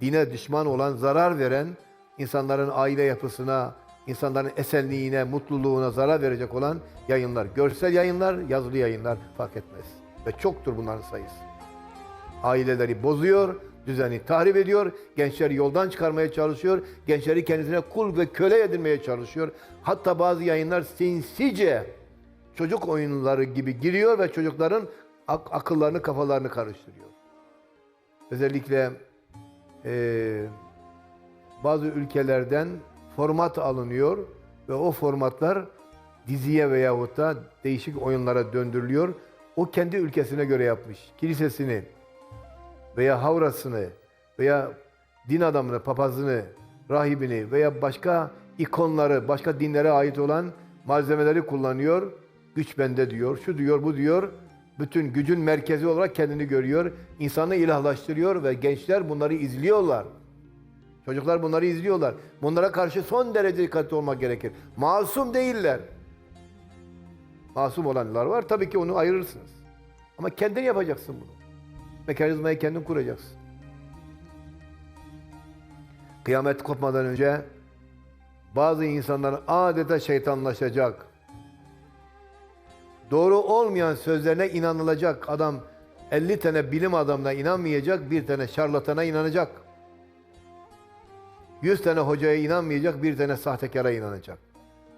dine düşman olan, zarar veren, insanların aile yapısına, insanların esenliğine, mutluluğuna zarar verecek olan yayınlar. Görsel yayınlar, yazılı yayınlar fark etmez. Ve çoktur bunların sayısı. Aileleri bozuyor, düzeni tahrip ediyor, gençleri yoldan çıkarmaya çalışıyor, gençleri kendisine kul ve köle edinmeye çalışıyor. Hatta bazı yayınlar sinsice çocuk oyunları gibi giriyor ve çocukların ak- akıllarını, kafalarını karıştırıyor. Özellikle eee, bazı ülkelerden format alınıyor ve o formatlar diziye veyahut da değişik oyunlara döndürülüyor. O kendi ülkesine göre yapmış. Kilisesini veya havrasını veya din adamını, papazını, rahibini veya başka ikonları, başka dinlere ait olan malzemeleri kullanıyor. Güç bende diyor, şu diyor, bu diyor. Bütün gücün merkezi olarak kendini görüyor. İnsanı ilahlaştırıyor ve gençler bunları izliyorlar. Çocuklar bunları izliyorlar. Bunlara karşı son derece dikkatli olmak gerekir. Masum değiller. Masum olanlar var. Tabii ki onu ayırırsınız. Ama kendin yapacaksın bunu. Mekanizmayı kendin kuracaksın. Kıyamet kopmadan önce bazı insanlar adeta şeytanlaşacak. Doğru olmayan sözlerine inanılacak. Adam 50 tane bilim adamına inanmayacak, bir tane şarlatana inanacak. 100 tane hocaya inanmayacak, bir tane sahtekara inanacak.